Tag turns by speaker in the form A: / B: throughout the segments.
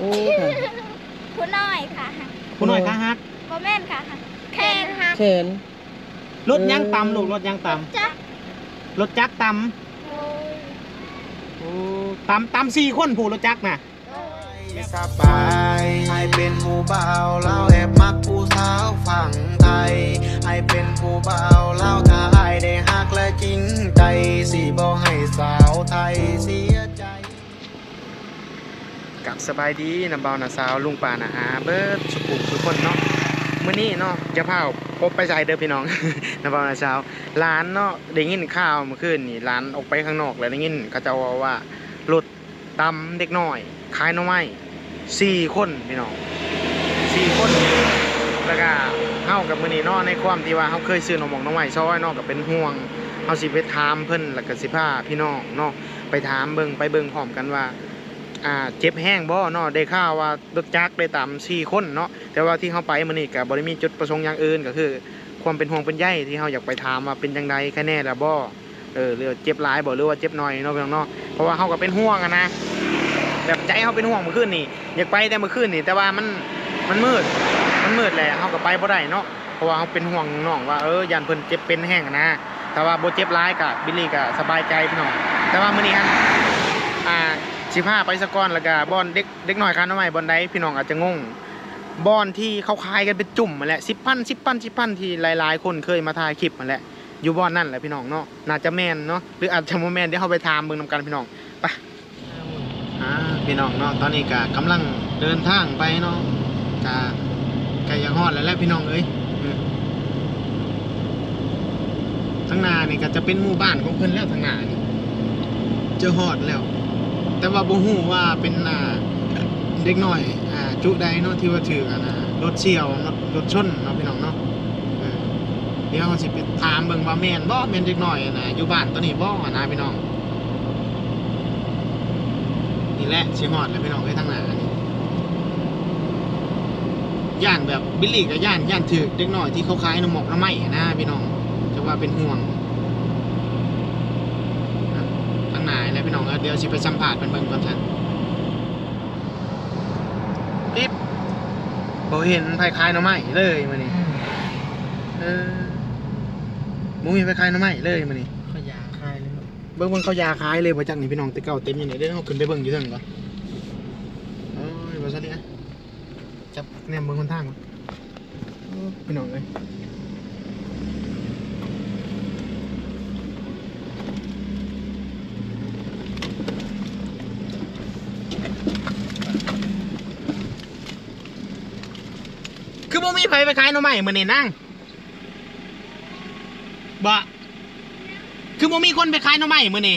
A: โอ้ค่ะ
B: ผู้น้อยค่ะ
C: ผู้น้อยขาหัก
B: โมแม่นค่ะแคนค่ะ
A: แขน
C: รถยังต่ำลูกรถยังต่
B: จักำ
C: รถจักรต่
B: โอ้ยำ
C: โอ้ต่ำต่ำสี่คนผู้รถจักรน่ะ
B: โอ้ย
D: สบายให้เป็นผู้บ่าวเราแอบมักผู้สาวฝั่งไทยให้เป็นผู้บ่าวเราถ้าอายได้ฮักและจริงใจสิบ่ให้สาวไทยเสียใจ กับสบายดีนะเบานะสาวลุงป่านะอาเบิร์ดสุขุมทุกคนเนาะมื้อนี้เนาะจะพาพบไปใส่เด้อพี่น้องนะเบานะสาวร้านเนาะได้ยินข่าวเมื่อคืนนี่ร้านออกไปข้างนอกแล้วได้ยินเขาจะว่าว่ารถตำเด็กน้อยขายน่อไม้สี่คนพี่น้องสี่คนแล้วก็เฮากับมื้อนี้เนาะในความที่ว่าเฮาเคยซื้อหน่อหมองน่อไม้ซอยเนาะก็เป็นห่วงเฮาสิไปถามเพิ่นแล้วก็สิพาพี่น้องเนาะไปถามเบิ่งไปเบิ่งพร้อมกันว่า อ่าเจ็บแห้งบ่เนาะได้ข่าวว่ารถจักรได้ตามสี่คนเนาะแต่ว่าที่เฮาไปมื้อนี้ก็บ่ได้มีจุดประสงค์อย่างอื่นก็คือ ความเป็นห่วงเป็นใยที่เฮาอยากไปถามว่าเป็นจังไดแค่แน่ละบ่เออหรือเจ็บหลายบ่หรือว่าเจ็บน้อยเนาะพี่น้องเนาะเพราะว่าเฮาก็เป็นห่วงอะนะแบบใจเฮาเป็นห่วงเมื่อคืนนี่อยากไปแต่เมื่อคืนนี่ แต่ว่ามันมันมืดมันมืดแหละเฮาก็ไปบ่ได้เนาะเพราะว่าเฮาเป็นห่วงน้องว่าเออยันเพิ่นเจ็บเป็นแห้งนะแต่ว่าโบเจ็บหลายก็บิลลี่ก็สบายใจพี่น้องแต่ว่ามื้อนี้ฮะอ่า สิพาไปสก้อนแล้วก็บอนเด็กเด็กหน่อยคันน้ำใหม่บอนใดพี่น้องอาจจะงงบอนที่เขาขายกันเป็นจุ่มมาแหละสิบพันสิบพันสิบพันที่หลาย ๆ คนเคยมาถ่ายคลิปมาแหละอยู่บอนนั่นแหละพี่น้องเนาะน่าจะแมนเนาะหรืออาจจะโมแมนเดี๋ยวเราไปถามเบิ่งนำกันพี่น้องไปพี่น้องเนาะตอนนี้ก็กำลังเดินทางไปเนาะก็ใกล้จะฮอดแล้วแหละพี่น้องเอ้ยทางน้านี่ก็จะเป็นหมู่บ้านของเพิ่นแล้วทางนานี่เจะฮอดแล้ว แต่ว่าบ่ฮู้ว่าเป็นอ่าเด็กน้อยอ่าจุใดเนาะที่ว่าถือกันนะรถเฉียวรถรถชนเนาะพี่น้องเนาะเออเดี๋ยวเราสิไปถามเบิ่งว่าแม่นบ่แม่นเด็กน้อยนะอยู่บ้านตัวนี้บ่นะพี่น้องนี่แหละสิฮอดแล้วพี่น้องเอ้ยทางหน้านี่ย่านแบบบิลลี่กับย่านย่านถือเด็กน้อยที่เขาขายน้ำหมกน้ำไหม้นะพี่น้องจะว่าเป็นห่วง ทางไหนแล้วพี่น้องเดี๋ยวสิไปสัมผัสเป็นเบิ่งก่อนท่านปิ๊บบ่เห็นไผคายหน่อไม้เลยมื้อนี้เออบ่มีไผคายหน่อไม้เลยมื้อนี้
A: ขยาคายเลยลูก
C: เบิ่งเบิ่งเขายาขายเลยบ่จักนี่พี่น้องแต่เก่าเต็มอยู่นี่เด้อเฮาขึ้นไปเบิ่งอยู่เทิงก่อนโอ้ยบ่ซั่นนี่นะจับแนมเบิ่งคนทางก่อนโอ้พี่น้องเอ้ย คือบ่มีไผไปขายหน่อไม้มื้อนี้นั่งบ่คือบ่มีคนไปขายหน่อไม้มื้อนี้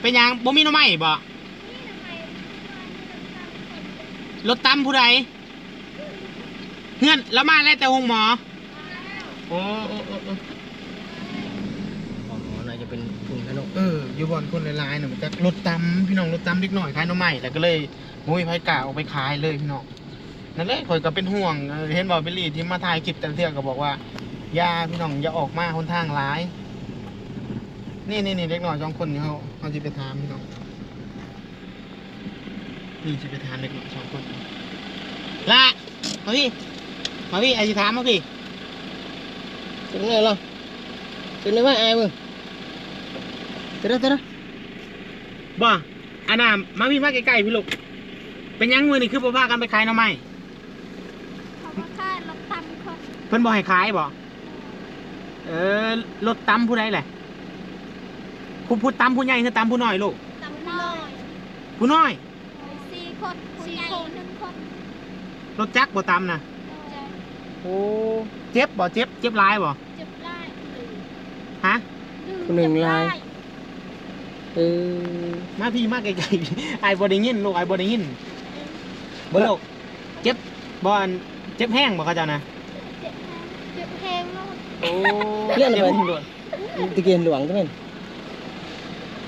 C: เป็นหยังบ่มีหน่อไม้บ่รถตำผู้ใดเฮือนแล้วมาแล้วแต่หงหมอโอ้โอ้โอ้โอ้
A: อ๋อน่าจะเป็นถุงขนม
C: เอออยู่บ่อนคนหลายๆน่ะมันจะรถตำพี่น้องรถตำเล็กน้อยขายหน่อไม้แล้วก็เลยบ่มีไผกล้าออกไปขายเลยพี่น้อง นั่นแหละข่อยก็เป็นห่วง เห็นบ่บิลลี่ที่มาถ่ายคลิปแต่เทื่อก็บอกว่าอย่าพี่น้องอย่าออกมาคนทางร้าย นี่นี่นี่เด็กน้อยสองคนนี่เขาเขาจะไปถามพี่น้องนี่จะไปถามเด็กน้อยสองคนละมาพี่มาพี่ไอ้จะถามมาพี่
A: ถึงเลยเหรอถึงเลยว่าอายมึงเดี๋ยวเดี๋ยว
C: บ่อันน่ะมาพี่มาใกล้ๆพี่ลูกเป็นยังมือนี่คือบ่พากันไปขายหน่อไม้
B: เขาก็ค่ายรถตำคน
C: เพิ่นบ่ให้ขายบ่เออรถตำผู้ใดแหละผู้ผู้ตำผู้ใหญ่คือตำผู้น้อยลูก
B: ตำน้อย
C: ผู้น้อย
B: สี่คนสี่คนหนึ่งคน
C: รถจักรบ่ตำนะ
B: เจ็บ
C: โอ้เจ็บบ่เจ็บเจ็บหลายบ่
B: เจ็บไล่หนึ่ง
C: ฮะ
A: คนหนึ่งลาย เออ
C: มาพี่มาไกลๆไอ้บ่ได้ยินลูกไอ้บ่ได้ยินบ่ลูกเจ็บบ่อันเจ็บแห้งบ่เขาเจ้านะ
B: เจ็บแห้งเจ็บแห้ง เนาะ
C: โอ้
A: เรื่องอะไร
C: จ็บโดน
A: ตะเกียนหลวงใช่ไหม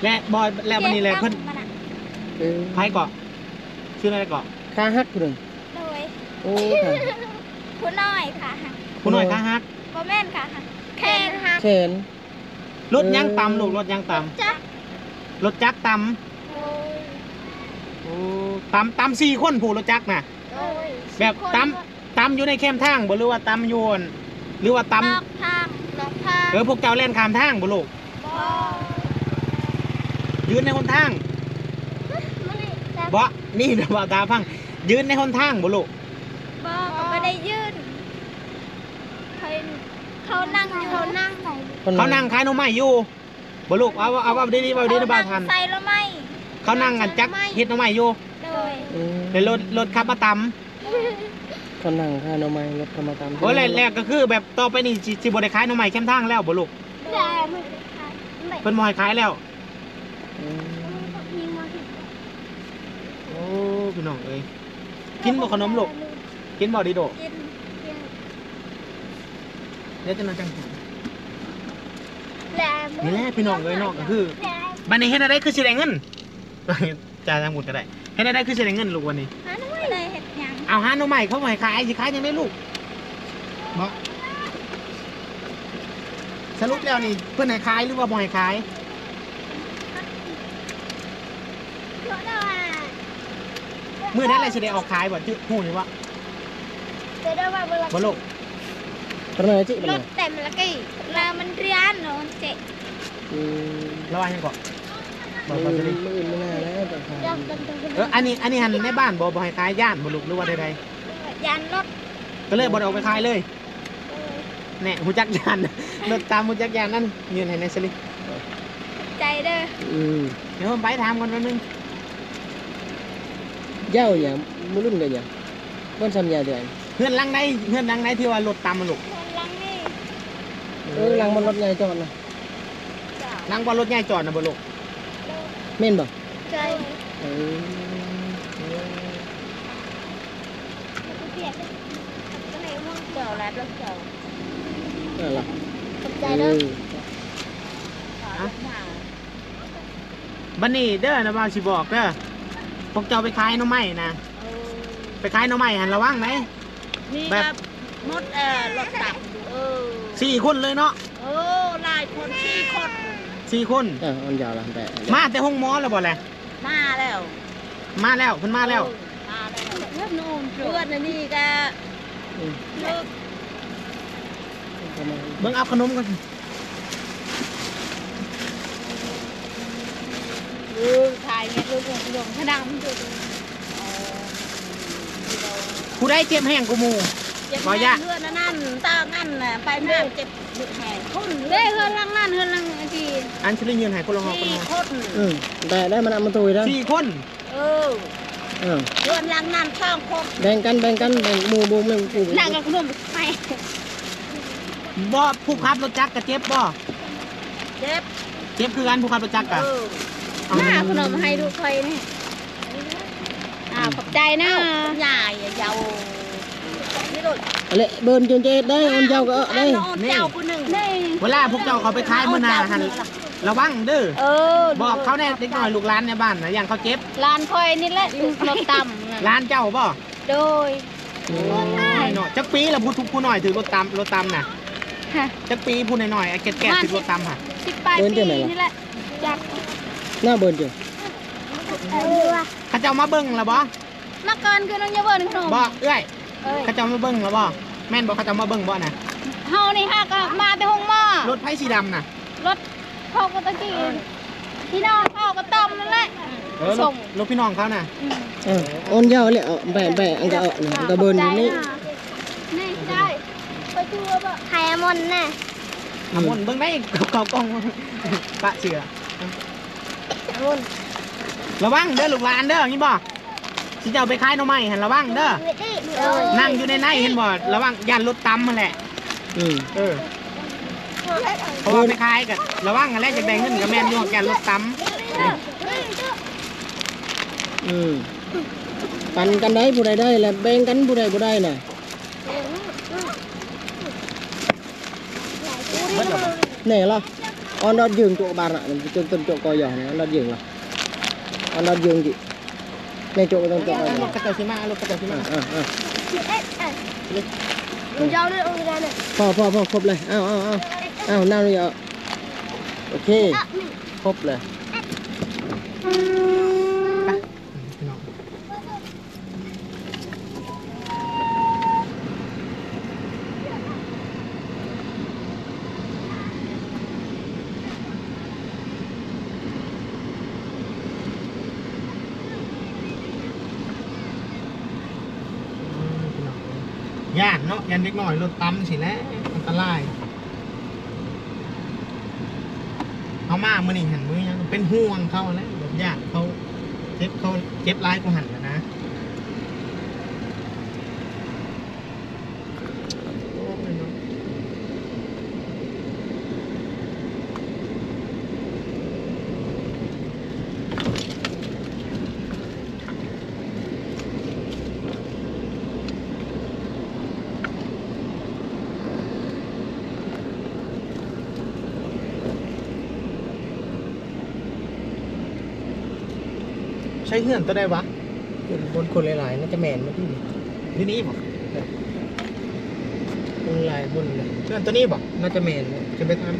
C: และบ่แล้ววันนี้แหละเพิ่น
B: จ็บตำมัะ
A: เออ
C: ไผเกาะชื่ออะไรเกาะ
A: ขาหักคนหนึ่ง
B: โดย
A: โอ้ค่ะ
B: ผู้น้อยค่ะ
C: ผู้น้อยขาหัก
B: โมแม่นค่ะแคนค่ะ
A: แขน
C: รถยังต่ำลูกรถยังต่
B: จักำ
C: รถจักรต่
B: โอ้ยำ
C: โอ้
D: ตำตำสี่คนผู้รถจักรน่ะ
B: โดย
D: แบบตำตำอยู่ในแคมป์ทางบ่หรือว่าตำอยู่อั่น หรือว่าต
B: นอกทางนอกทางำ
D: เออพวกเจ้าเล่นข้ามทางบ่ลูก
B: บ่
D: ยืนในหนทาง
B: ไม่ได้แต่
D: บ่นี่เดี๋ยวบ่าวตาฟัง ยืนในหนทางบ่ลูก
B: บ่ก็ไม่ได้ยื่นเขาเขานั่งอยู่เขานั่งใส่
D: เขานั่งขายหน่อไม้อยู่บ่ลูกเอาเอาเอาดีๆเอาดีๆบ่าวทัน
B: ใส่แล้วไหม
D: เขานั่งกันจักเฮ็ดหน่อไม้อยู่
B: โดย
A: อืม
D: เลยรถรถขับมาต
A: เขานั่งข้าหน่อไม้รถเขามาตา
D: โอ้แรกๆก็คือแบบต่อไปนี่สิสิบ่ได้ขายหน่อไม้แคมทางแล้วบ่ลูก
B: แต่ไม่ได้ขายไม่
D: เพิ่นบ่ให้ขายแล้ว
A: ม
B: ยิงมาที่
D: โอ้พี่น้องเอ้ย กินบ่ขนมลูก กินบ่ดีโด
B: กินกิน
D: เดี๋ยวจะนอนจังหัว
B: แหลม
D: นี่แหละพี่น้องเอ้ยเนาะก็คือ บัดนี้เฮ็ดอะไรคือสิได้เงิน จ่ายทางหมดก็ได้เฮ็ดอะไรคือสิได้เงินลูกวันนี้
B: เห็ดหยัง
D: เอาหาหน่อไม้เขาบ่ให้ขายสิขายจังได้ลูกบ่สรุปแล้วนี่เพิ่นให้ขายหรือว่าบ่ให้ขาย
B: เพราะว่า
D: มื้อนั้นแหละสิได้ออกขายบ่จื้อฮู้นี่ว่า
B: เดี๋ยวว่าเวลา
D: บ่ลูก
A: ปะเนยจิปะ
B: ร
A: เน
B: ถ
A: ย
B: เต็มแล้วกี่เรามันเรียนเนาะมันเจ๊
A: อืม
D: ระวังหยังก่อนบ่
A: มื
D: บ่
A: อ
D: สิ
A: อื่
D: ได้
A: นมืออื่นไม่
D: เอออันนี้อันนี้หันในบ้านบ่บ่ให้ขายย่านบ่ลูกหรือว่าใด
B: ยันรถ
D: ๆก็เลยบ่ได้ออกไปขายเลยแน่ฮู้จักย่านรถตามฮู้จักย่านนั่นยืนให้ในสลิ
B: ใจเด้อ
A: อืม
D: เดี๋ยวผมไปถามก่อนแป๊บนึง
A: เย้าอย่างมือรุ่นกันอย่างบ้านซ้ำยาเดือน
D: เพื่อนหลังใดเพื่อนหลังใดที่ว่ารถตามมาลูก
B: คนลังนี่
A: เออหลังมันรถใหญ่จอดนะ
D: หลังบ่รถใหญ่จอดน่ะบ่ลูก
A: เม่นบ่
B: ใจ
A: เออ
B: เปียกก็เลยม่วงเกี่ยวแล้วเกี่ยว
A: นั่นล่ะ
B: ขอบใจ
A: เอ
B: เด้อ
A: อ
D: บัดนี้เด้อนะบ่าวสิบอกเด้อพวกเจ้าไปขายน่องไม้นะไปขายน่องไม้หันระวังไหน
E: นี่
D: แบบ
E: มดเอ่อรถตับเออ
D: สี่คนเลยเนาะ
E: เออหลายคนสี่คน
D: สี่คน
A: เอออันยาวละแต่
D: มาแต่ห้องหมอแล้วบ่แหละ
E: มาแล้ว
D: มาแล้วเพิ่นมาแล้ว
E: เออมาแล้วเพื่อนนู่นเพื่อนอันนี่ก็
A: อืม
E: เลิก
A: ประมาณ
D: เบิ่งเอาขนมก่อน
E: เออถ่ายเนี่ยลูกหลงหลงขดังมันดูดูอ๋อ
D: ผู้ใดเจ็บแห้งกูหมู่
E: เจ็บ
D: บ่
E: แม่
D: ยะ
E: เพื่อนอันนั่นตางั้นน่ะไปแม่เจ็บหยุดแห่คน
B: เด้เฮือนลังนั่นเฮือนลังจี
D: อันสิได้ยืนให้คนละหอคน
E: สี่
D: ละหอ
E: คน
A: อืมแต่ได้มันเอามาตุยแล้ว
D: สี่คน
E: เออ
A: เออ
E: เพื่อนลังนั่นสองคน
A: แบ่งกันแบ่งกันแบ่งหมู่บูมแบ่งกู
B: นั่งกับขนมไป
D: บ่ผู้ขับรถจักรก็เจ็บบ่
E: เจ็บ
D: เจ็บคือกันผู้ขับรถจักร
E: เอ
D: ก็
E: อ
D: เอา
B: หน้าขนมให้ดูคอยนี่อ่าขอบใจนะ
E: เอ้าใหญ่อะยาวนี่ลูก
A: อะไรเบิร์นจนเจ็ดได้อันเจ้าก็เอาได้
E: อันโอนเจ้าคนหนึ่ง
B: นี่
D: เวลาพวกเจ้าเขาไปขายมื้อหน้าหัน ระวังเด้อ
B: เออ
D: บอกเขาแน่เด็กน้อยลูกหลานในบ้านนะอย่างเขาเจ็บ
B: ลานคอยนี่แหละรถต่ำน่ะ
D: ร้านเจ้าบ่
B: โดย
D: โอ้ยเนาะจักปีละผู้ทุกผู้น้อยถือรถตามรถตามน่ะ
B: ฮะ
D: จักปีผู้น้อยๆไอ้แก่ๆถือรถตามค่ะ
B: สิบปลายปีนี่แหละจาก
A: หน้าเบิร์นจ้ะ
B: เออว่ะ
D: เขาเจ้ามาเบิ่งแล้วบ่
B: มาก่อนคือน้องยาเบิร์นขนม
D: บ่เอ้ย
B: เอ้ย
D: เขาเจ้ามาเบิ่งแล้วบ่แม่นบ่เขาเจ้ามาเบิ่งบ่น่ะ
B: เฮานี่ฮะก็มาแต่ห้องหม้อ
D: รถไผสีดำน่ะ
B: รถ พ่อก็ตะกี้พี่น้องพ่อก็ต้มนั่นแหละ
D: เออร
B: ส่
D: ถ
B: ง
D: รถพี่น้องเขาน่ะ
B: อืม
A: เออโอนเย้าเลยเอาแบ่งแบ่งอันก็เอาเนี่ยก็เบิร์นอยู่นี่
B: นี่ได้ไปดูว่าไข่มอนแน่
D: น้ำมนต์เบิ่งได้เขากล้องปะเสือระวังเด้อลูกหลานเด้อนี่บ่สิเจ้าไปขายหน่อไม้หั่นระวังเด้อ นั่งอยู่ในในเห็นบ่ระวังย่านรถตำนั่นแหละ
A: อืม
D: เออ เพราะว่าไปขายกันระวังกันแล้วจากแดงขึ้นกับแม่นอยู่กันรถต
A: อืมปันกันได้ผู้ใดได้แล้วแบ่งกันผู้ใดผู้ใดน่ะำ
D: เบิดหรอ
A: này lo on đọt giường chỗ bàn lại chân chân chỗ coi giỏ này on đọt giường là on đọt giường chị này chỗ chân chỗ coi
D: รถ
A: giỏ
D: กระเตาชิมารถกระเตาชิมา
A: à à
B: มันยาวเลยโอ้าวเน่าเลย
A: เหรอโอเค ครบเลย
D: ป่น้ยานเนาะยานเล็กหน่อยรถตั้มสิแหล้วอันตราย เอามามื่อนี่หันมือยังเป็นห่วงเขาแล้วแบบญาติเขาเจ็บเขาเจ็บร้ายกูหันแล้วนะโอ้ยเนาะ ใช้เหื่อนตัวใดวะ
F: บนคนหลายๆน่าจะแมนมาที่นี่
D: นี่นี่บ่
F: คนหลายบนเลย
D: เหื่อนตัวนี้บ่
F: น่าจะแมนเลย
D: จะไปทำ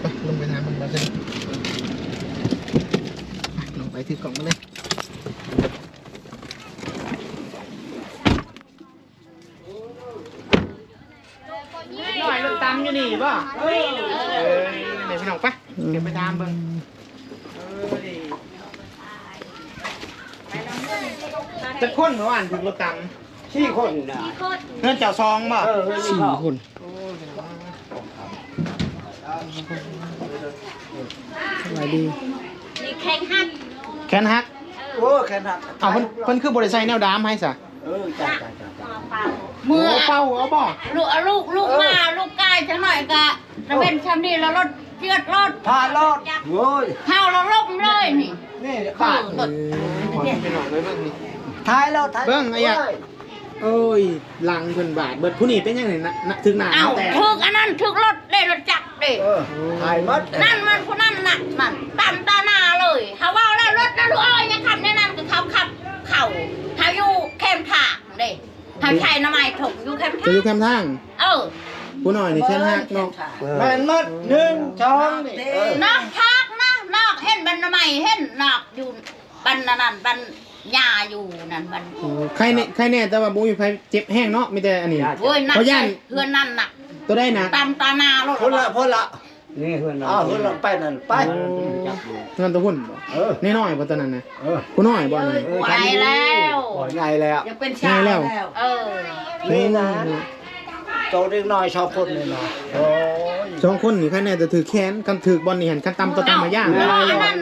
D: ไปลงไปทำมันมาสิไปลงไปถือกล่องมาเลยหน่อยรถตำอยู่นี่ป่ะเอ้ยเดี๋ยวพี่น้ องไปเก็บไปตามเบิ่งเอ้ยจะค้นเมื่อวานถึงรถตำ
F: สี่คนนะ
D: เพื่อนเจ้าซองป่ะ
F: สี่คนสบายดี
G: นี่แข่งหัก
D: แขนหัก
F: โอ้แค่นั้น
D: เอาเพิ่นเพิ่นคือบริษัทแนวดามให้ซะ
F: เออจ้าจ้าจ้า
G: เมื่อ
D: โเป้าเอาบ่
G: ลูกลูกลูกมาลูกกายจังหน่อยกะจะเป็นชำนี่แล้วรถ เจือดรถ
F: พารอดโอ้ย
G: เฮาเราล่มเลยนี่
D: นี่
G: เออรถ
D: ขอไปหน่อยเลยเบิ่งนี่
F: ท้ายแล้วท้าย
D: เบิ่งไอ้ยะโอ้ยลังเพิ่นบาทเบิดผู้นี้เป็นยังไงนะนะถึงหน้า
G: เอ้า
D: แต่
G: ถึกอันนั้นถึกรถได้รถจักรเด้
F: เออถ่ายมัด
G: นั่นมันผู้นั่นน่ะนั่นตามตาหน้าเลยเขาว่าแล้วรถนั่นลูกเอ้ยยังขับในนั้นก็เขาขับเข่าเขาอยู่เข้มถากเด้เขาใช้น้ำไม้ถกอยู่เข้ม
D: จะ
G: ถา
D: อยู่
G: ก
D: แคมทาง
G: เออ
D: ผู้น้อยนี่แค่หักเนาะ
F: แมนมัดหนึ่งสองนี่เออน
G: อกทักนะนอกเห็นบันน้ำไม้เห็นนอกอยู่บันนั่นบันยาอยู่นั่นบัน
D: โอ้ใครแน่ใครแน่แต่ว่าบ่มีไผเจ็บแห้งเนาะมีแต่อันนี้
G: เว้ยนั่น
D: เขาย่าน
G: เพื่อนนั่นน่ะ
D: ตัวได้นะ
G: ตามตาหน้ารถ
F: คนละคนละ
H: นี่เพื่อนเรา
F: อ้าวคนละไปนั่นไป
D: โอ้เงินตัวหุ่นบ่
F: เออ
D: น้อยๆบ่ตัวนั้นนะ
F: เออ
D: ผู้น้อยบ่นี่
G: ไปแล้ว
F: ปล่อยไงแล้ว
G: ยังเป็น
D: ง่ายแล้ว
G: เออ
F: นี่นะโตเด็กน้อยชอบคนเลยนะโอ้ย
D: สองคนนี่ใครแน่จะถือแขนกันถือบอลนี่หันกันตำตัวตำมาย่าง
G: เอ้าอันนั้น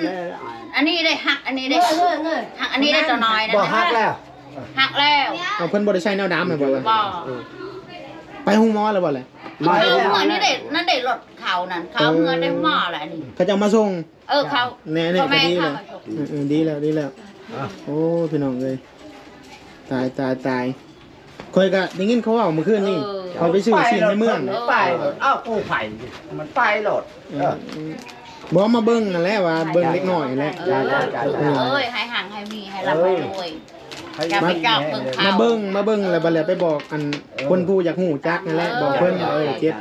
G: อันนี้ได้หักอันนี้ได้หักอันนี้ได้ตัวน้อยนะ
F: บอกฮักแล้ว
G: หักแล้ว
D: เอาเพิ่นบ่ได้ใช้แนวดามเลยบ่ล่ะ
G: บ่
D: ไปห้องหมอแล้วบ่ล่ะ
G: เออเมื่อนี้ได้นั่นได้รถเขานั่นเขาเมื่อได้หม้อแหละนี่
D: เขาจะเอามาส่ง
G: เออเขา
D: แน่ๆ
G: เขา
D: ก็
G: แม่
D: ดี
G: เขา
D: แล้วเออเออดีแล้วดีแล้วโอ้พี่น้องเอ้ยตายตายตาย คอยก็ได้ยินเขาเว้าเมื่อคืนนี่เขาไปซื้อสินในเมือง
F: ไปโหลดอ้าวกูไผ่มันไปโหลด
D: เออบ่มาเบิ่งนั่นแหละว่าเบิ่งเล็กน้อยแหละ
G: เออเอ้ยให้ห่างให้มีให้รับให้รวยอย่าไปจับเพิ่งเขา
D: มาเบิ่งมาเบิ่งแล้วบัดแล้วไปบอกอันคนผู้อยากฮู้จักนั่นแหละบอกเพิ่นเออเจ็บ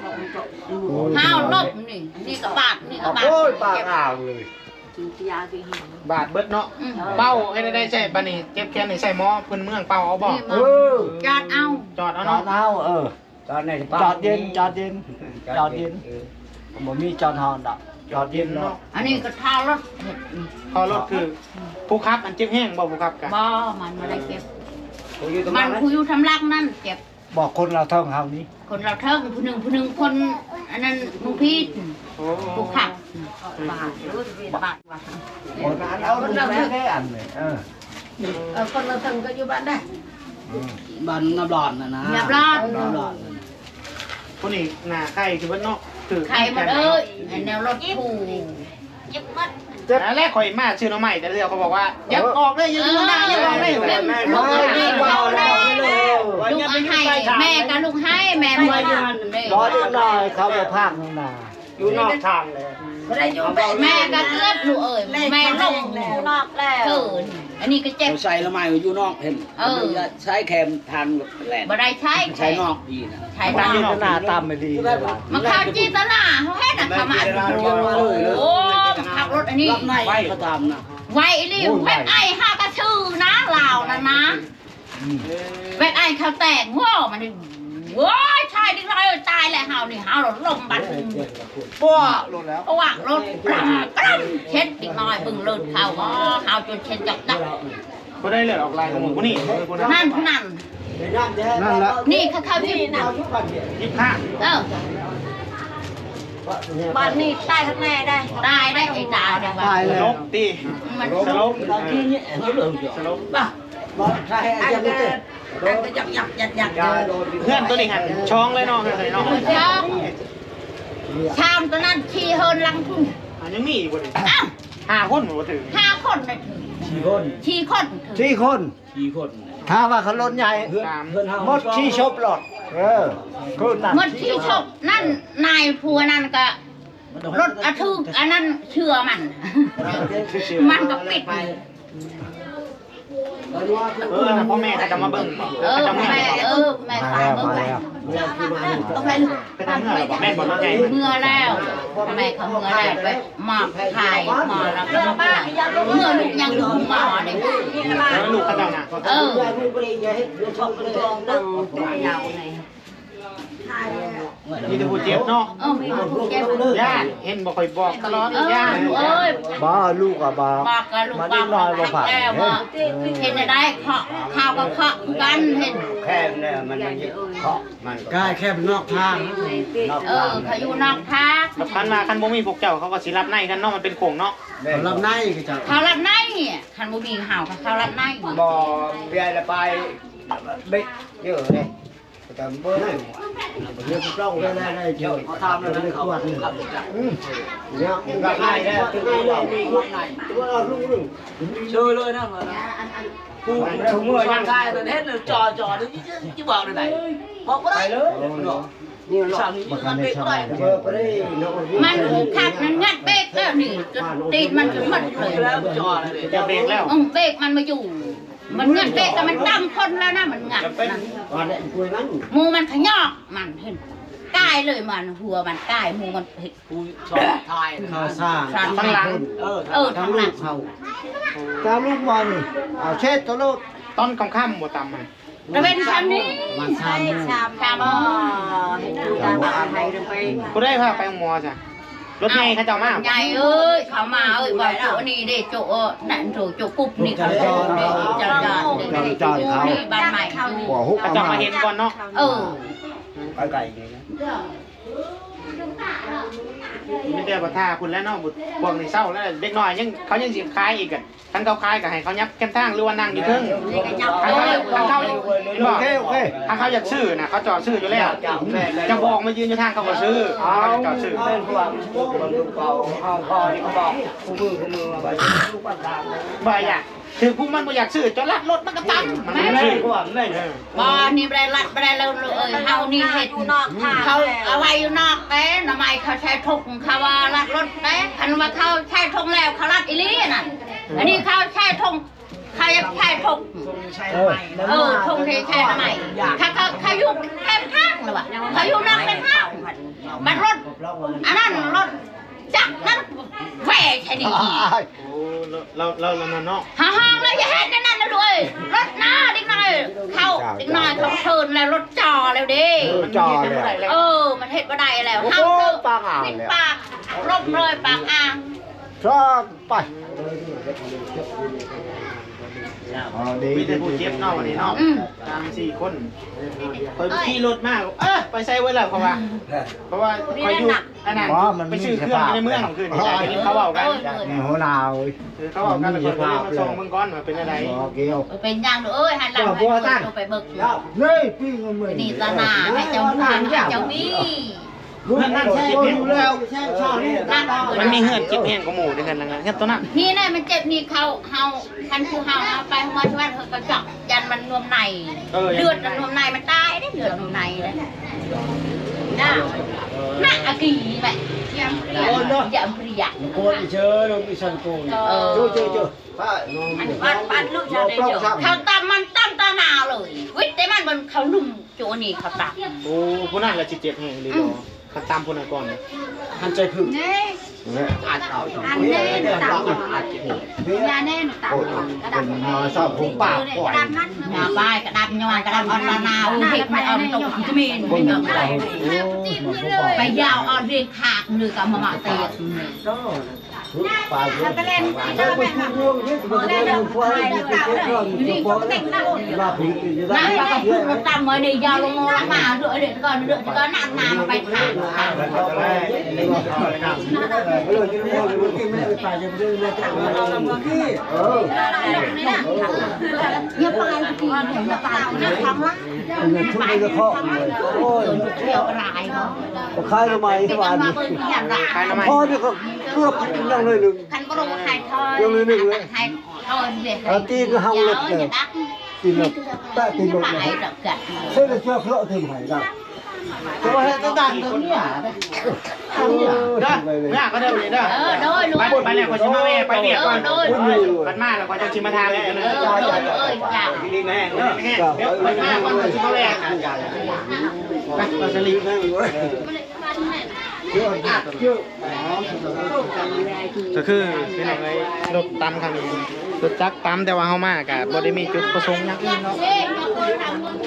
D: โอ้ย
G: ห้าวลบนี่นี่ก็บาดนี่ก็บาด
F: โอ้ยปากอ่าวเลย
D: บาดเบิดเนาะ
G: อืม
D: เป้าให้ได้ได้ใช่บัดนี้เจ็บแขนนี่ใส่หมอเพิ่นเมืองเป้าเอาบ่
G: นี่
F: เอ
G: มา
F: อ
G: จอดเอา
D: จอดเอา
F: จอ
D: เนาะ
F: ดเอาเออ
H: ตอนไหน
F: จอดเย็นจอดเย็นจอดเย็นผมมีจอดฮอนดอกจอดเย็นเนาะ
G: อันนี้ก็ท่ารถเห็ดนี่
D: พอรถคือผู้ขับอันเจ็บแห้งบ่ผู้ขับกัน
G: บ่มันไม่ได้เก็บ
H: ผมอยู่ตรง
G: มั
H: นั้นน
G: คุยอยู่ทำรักนั่นเก็บ
F: บอกคนเราท่องเฮานี้
G: คนเราเทิงผู้หนึ่งผู้หนึ่งคนอันนั้นมุพีด
D: โอ้
G: ผู้ขับาทรู้สึกบาทว่ะ
F: หมดอันเอาลูกแม่แค่อันเลยเออ
E: เออคนเราทำก็อยู่บ้านได้บ้านน้ำร้อนนะนะ
G: เรียบรอด
E: น้ำร้อน
D: ผู้นี้หน้าไข้คือเบิดเนาะคือ
G: ใครหมดเอ้ยไอ้แนวรถผู้ยิบมัด
D: แต่แรกข่อยมาชื่อน้องใหม่แต่เดียวเขาบอกว่าอย่าออกเลยอย่าอยู่หน้าอย่าออกเลย
G: เล่นลูกให้เขาแน่ลูกให้แม่กับลูกให้แม่หมด
F: รอเด็กน้อยเขาไปภาคข้างหน้าอยู่นอกทางเลย
E: ไม่ได้อยู่บ้าน
G: แม่ก็เกือบลูกเอ้ยแม่ลงนอกแล้วเกินอันนี้ก็เจ็บ
E: เราใส่ละไม้อยู่นอกเห็น
G: เออ
E: ใช้แคมทางแหลม
G: บ่ได้ใช้
E: ใช้นอกดีนะ
G: ใช้
F: ตาน
G: อก
F: หน้าตามไม่ดีเลย
G: มันเข้าจีตนาเขาให้น่ะเขามาโอ้ขับรถอันนี้
E: รับในเขาทำนะ
G: ไว้รีบเว็บไอ้ห้ากระชื่อนะลาวนั่นนะเว็บไอ้เขาแตกหัวมันนี่ว้ยชายดิ้งไรตายแหล้วเฮานี่เฮาหลลมบัดปัว
F: ลงแล้ว
G: เพราะว่ารถปลากระเช็ดอีกหน่อยบึงเลิศเขาอ๋อเฮาจนเช็ดจับจับ
D: บ่ได้เลยออกลายของหมูผู้นี่นั้น
G: นั่นนั่น
F: ละ
G: นี่เขาเข้าที่นะ
D: ยิบข้า
G: เออบ้านนี้ตายข้างในได้ตายได้ไอ้ตายได้
F: ตาย
D: ส
F: เลย
D: ลบตี
G: มัน
D: สลบสลบ
H: บ้า
F: บ้าใช่อาจารย
H: ์
D: เพื่อนตัวนี้หันช้องเลยเนาะเพื่อนตัวนี้เนาะ
G: ช่องชามตัวนั้นขี่เฮินลังทุ่ง
D: อันยังมีอีกบ่ดิ
G: อ้าว
D: ห้าคนบ่ถึง
G: ห้าคนเลยสี่คนสี่คน
F: สี่คนสี่คนถ้าว่าเขาล้นใหญ่
D: สาม
F: หมดที่ชบหลอดเออคือนั่น
G: เมื่อที่ชกนั่นนายผัวนั่นก็รถอาทึกอันนั้นเชื่อมัน มันก็ปิด
D: เออนะพ่อแม่เขาจะมาเบิ่ง
G: เออ
D: เขาจะมา
G: แม่
D: เบิ่ง
G: เออแม่
F: มา
G: ตาย
F: แล้ว
G: เมื่อ
F: มา
G: ไหร่
F: แล้ว
G: ต้องไปลูก
D: ไปทำเมื่อไหร่บอกแม่บอกว่าไง
G: เมื่อแล้วแม่เขาเมื่อแล้วไปหมอบถ่ายหมอแล้วก็เมื่อลูกยังอยู่หมอเนี่ย
D: แล้วลูกเขาเจ้าน่ะ
G: เออ
D: มีแต่ผู้เจ็บเนาะ
G: เออมีผู้เจ็บ
D: ญาติเห็นบ่ค่อยบอกตลอด
G: เออ
D: ญาติ
G: เอ้ย
F: บ้าลูกอะบ้า
G: บอกกับลูก
F: มา
G: บ
F: นิ
G: อ
F: ด
G: ก
F: หน่อยบ่ผ่าน
G: แล้วว่าเห็นได้เคาะข้าวก็เคาะกันเห็น
F: แค่เนี่ยมันมันเคาะมันกล้าแค่นอกทางนอก
G: เอ
F: ทา
G: องเขาอยู่นอกทาง
D: แบบคันมาคันบ่มีพวกเจ้าเขาก็สิรับในกันเนาะมันเป็นโขงเนาะ
F: ลำในก็จะ
G: เขารับในคันบ่มีห่าวกับเขารับใน
F: บ่เบียร์ละไปบิ๊กเยอะเลย แต่เบอร์นี่เรื่องกล้องได้ได้ได้เจ้าทำเลยขวดนี่อืมเนี่ยก็ให้ได้ถึงได้มีขวดไหนตัวเราลูกนึง
H: chơi luôn á mà khu khu sang gai rồi hết là trò trò đấy chứ chứ bảo này này họ có
F: ไป
H: đấy
F: เลยนี่หรอ
H: sao như nó bị có đấy
F: เบอร์ไปได้น้อง
G: มันขัดมันงัดเบรกแล้วนี่ตีนมันจะหมดเลย
H: cái đó trò này để
D: จะเบรกแล้ว
G: อืมเบรกมันมาอยู่ มันงัดเบรกแต่มันตั้งคนแล้วนะมันงัดนะ
F: วันนี้คุยนั้น
G: หมูมันขยอกมันเห็นกายเลยมันหัวมันกายหมูมันเห็น
H: khu trò thai
F: ข้าวสร้าง
D: ข้างหลัง
H: ờ
G: เออ
F: ทั้
G: ทางง
F: ลู
G: นั้
F: ก
G: น
F: เขาตามลูกบอลเอาเช็ดตัวลูก
D: ต้นกำข้ามบ่ตำมัน
G: ตะเวนชามนี้
F: มันชาม
G: ชามชามอ๋อ
D: กูได้พาไปหมอจ้ะ รถไงเขาเจ้ามา
G: ใหญ่เอ้ยเขามาเอ้ยว่าโจนี่เด้โจนั่นโจโจกุบนี่เขาโจนี่จัดการนี่บ้านใหม่เขา
F: หัวฮุก
D: เขาเจ้ามาเห็นก่อนเนาะ
G: เออ
F: ไปไก่ไง
D: มีแต่บ่ท่าคุณแล้วเนาะบุพวกนี่เศร้าแล้วเด็กน้อยยังเขายังสิคายอีกอะคันเขาคายก็ให้เขายับแก้มทางหรือว่านั่งอยู่เทึ่งคันเขาคันเขา
F: โอเคโอเค
D: ถ้าเขาอยากซื้อนะเขาจอดซื้ออยู่แล้วจะบอกมายืนอยู่ทางเขาก็ซื้อเขาจะจอดซื้อ
F: เล่นพวกคนลูกเก่าห้องพ่อนี่เขาบอกคู่มือคู่มือไปลูกบ้านตามเลย
D: บ่อยาก ถือพวกมันบ่อยากซื้อจอดลัดรถมันก็ตั้งมันไม่ซื้อ
F: พวกแม่
G: บ่นี่บ่ได้รัดบ่ได้เลยเอ้ยเฮานี่เฮ็ดอยู่นอกทางเขาเอาไว้อยู่นอกเต้ทำไมเขาใช้ทุกเขาว่ารัดรถเต้คันว่าเขาใช้ทงแล้วเขารัดอีหลีน่ะอันนี้เขาใช้ทงเขาอยากใช้ทง
F: เออ
G: เออทงที่ใช้ทำไมเขาเขาเขาอยู่แค่ทางหรือวะเขาอยู่นอกเป็นทางมันรถอันนั้นรถ จักรนั้นแหวใช่ดิ
D: โอ้เราเราเราเนาะ
G: ฮ่าฮ่าแล้วอย่าเห็นนั่นนะด้วยรถหน้าดิกหน่อยเข้าดิกหน่อยเขาเทินแล้วรถจอแล้วดิ
F: จอเลย
G: เออ มันเห็ดบ่ได้แล้ว
F: โอ้
G: ห้า
F: โห
G: มเถอะ
F: ปากอ่าง
G: ปิด
F: เลย
G: ปากรบเลยปากอ่าง
F: ชอบไป อ๋อดี
D: มีแต่ผู้เจ็บเนาะวันนี้เนาะ
G: อืม
D: ตามสี่คนคอยขี่รถมากเออไปใส่ไว้แล้วเพราะว่า เพราะว่าคอยอยู่อันนั้นไปซื้อเครื่องในเมืองคืนนี้เขาบอกกัน
F: นี่หัวหนาว
D: คือเขาบอกกันแล้วก็มาส่งเมืองก้อนว่าเป็นอะไร
F: โอเคเอา
G: เป็นอย่างเอ้ยหันหลังให้ดูไปเบิก
F: นี่พี่เงินหมื่น
G: นี่ตาหน้าให้เจ้าทางให้เจ้านี่
F: เพื่อนนั่งแช่อยู่แล้วแช่ชอนี่
G: นั่น
D: มันมีเฮือนเจ็บแห้งกับหมูด้วยกันนะเฮือนตัวนั้น
G: นี่นะมันเจ็บนี่เขาเฮาคันคือเฮาเอาไปเฮามาช่วยเขากระจอกยันมันนวมในเลือดมันนวมในมันตายได้เลือดนวมในเลยน่าน่าอากีแม่ยังเปรียยังเปรีย
F: โกนเชิญลงอีสันโกนเจอเจอเจอป้าน้อง
G: ปันปันลูกชายได้เยอะเขาตามมันตั้มตาหนาเลยวิทย์แต่มันมันเขาลุ่มโจนี่เขาตัก
D: โอ้ผู้นั้นละจิตเจ็บแห้งเลยเขาตามผู้นั้นก่อน
F: หันใจพึ่ง
G: นี่
I: อัดเอา
G: อันนี้ตับยาแน่นตับ
I: โอ้ย
G: กระดับ
I: เป็นนอชอบผมปากก่อน
G: กระดับมันยาป้ายกระดับยอนกระดับออนลานาอุ้ยไม่เอาตกจะมีน
I: คน
G: ไม่
I: เอา
G: เอาไปยาวเอาเรียกขากหรือกับมาเตีย
I: ปลาแล้วก็เล่นแล้วไปขึ้นเรื่องนี้มันเล่นควายนี่เป็นเรื่องที่พอแล้วว่าผีจะได้
G: นั่นก็พูดว่าตามมาในยาวลงมาเรื่อยเรื่อยก็เรื่อยก็นั่งนามาไปขาก
I: แล้วก็ไปเล่นเรื่องที่พ่อเมื่อกี้ไม่ได้ไปจะเรื่องเรื่องเมื่อกี้เออ
G: อย่าไปกินอย่าไปอย่าทำละ
I: เงินทุนจะเคาะเลยโอ้ย
G: เที่ยวอะไรเนาะ
I: ขายทำไม
G: เป็น
I: วาน
G: มาเปิดอย่างไร
I: พอจะก็เกือบยังเลยหนึ่ง
G: คันก็ลงไทยทอยไทยทอยเด็กตีนแบบแต่ตีนแบบไหนดอกกัด
I: เพื่อจะเชื่อเพราะถึงไหนได้
F: แต่ว่าให้ต้องดันตรงนี้อะเด้อเด้อไม่อยาก ก็เด้อเลยเด้อ
G: เออโดยลูก
F: ไปไปแล้วก็สิมาแม่ไปเรียกก่อน
G: โดย
F: มันมาแล้วก็จะชิมาทานเลย
G: เอ
F: เด้
G: อ
F: อ
G: โดยเอ้ยจ้า
F: ดีแม่เด้อแม่เดี๋ยวมันมา จะ
I: คือ
D: คือเป็นอะไรรถตำครั้งนี้รถจักรตำแต่ว่าเฮามากะบ่ได้มีจุดประสงค์หยังอื่นเนาะ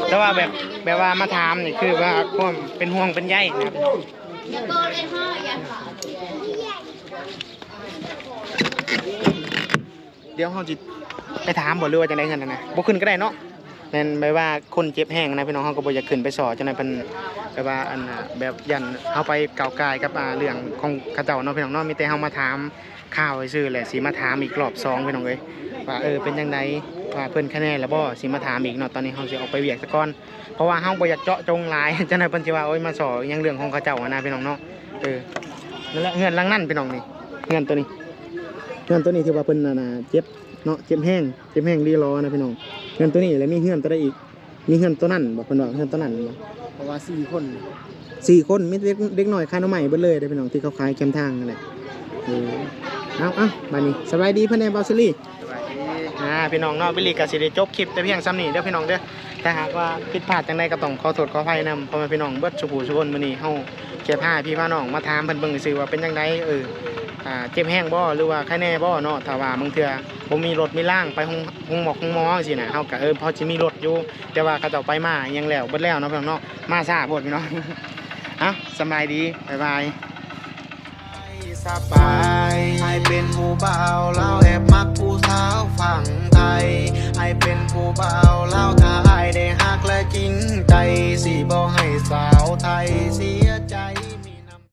D: แต่ว่าแบบแบบว่ามาถามนี่คือว่าความเป็นห่วงเป็นใยนะครับ
G: เดี๋
D: ยวเฮาสิไปถามบ่หรือว่าจังได๋กันนะบ่ขึ้นก็ได้เนาะ แม่นแบบว่าคนเจ็บแห้งนะพี่น้องเฮาก็บ่อยากขึ้นไปสอจังได๋เพิ่นแบบว่าอันแบบยันเฮาไปเก้าวกายกับอ่าเรื่องของเขาเจ้าเนาะพี่น้องเนาะมีแต่เฮามาถามข่าวซื่อๆแหละสิมาถามอีกรอบสองพี่น้องเอ้ยว่าเออเป็นจังไดว่าเพิ่นคะแนนแล้วบ่สิมาถามอีกเนาะตอนนี้เฮาสิออกไปเวียกซะก่อนเพราะว่าเฮาบ่อยากเจาะจงหลายจังได๋เพิ่นสิว่าโอ้ยมาสออีหยังเรื่องของเขาเจ้าอะนะพี่น้องเนาะเออนั่นแหละเงินหลังนั้นพี่น้องนี่เงินตัวนี้เงินตัวนี้ที่ว่าเพิ่นน่ะนะเจ็บเนาะเจ็บแห้งเจ็บแห้งรีรอนะพี่น้อง เงินตัวนี้แล้วมีเงินตัวใดอีก มีเงินตัวนั้นบ่เพิ่นว่าเงินตัวนั้นบ่
F: เพราะว่าสี่คน
D: สี่คนมีเด็กเด็กน้อยขายหน้ำใหม่เบิดเลยเด้อพี่น้องที่เขาขายแคมทางนั่นแหละเออเอาเอาบัดนี้สบายดีเพิ่นแน่บอสลี่อ่าพี่น้องเนาะบิลลี่ก็สิได้จบคลิปแต่เพียงซ้ำนี้เด้อพี่น้องเด้อถ้าหากว่าผิดพลาดจังใดก็ต้องขอโทษขออภัยนำพ่อแม่พี่น้องเบิดสุขุสุคนมื้อนี้เฮาแค่พาพี่พาน้องมาถามเพิ่นเบิ่งซื่อว่าเป็นจังไดเออ อ่าเจ็บแห้งบ่หรือว่าไข้แน่บ่เนาะถ้าว่าบางเทื่อบ่มีรถมีล่างไปห้องห้องหมอกห้องหมอจังซี่น่ะเฮาก็เออพอสิมีรถอยู่แต่ว่าเขาเจ้าไปมาอยังแล้วเบิดแล้วเนาะพี่น้องเนาะมาช้าโพดพี่น้อง เอ้าสำบายดีบ๊ายบาย
J: สบายให้เป็นผู้เบาวเล่าแอบมักผู้สาวฝั่งไทยให้เป็นผู้เบาวเล่าถ้าไอได้ฮักและจริงใจสิบ่ให้สาวไทยเสีย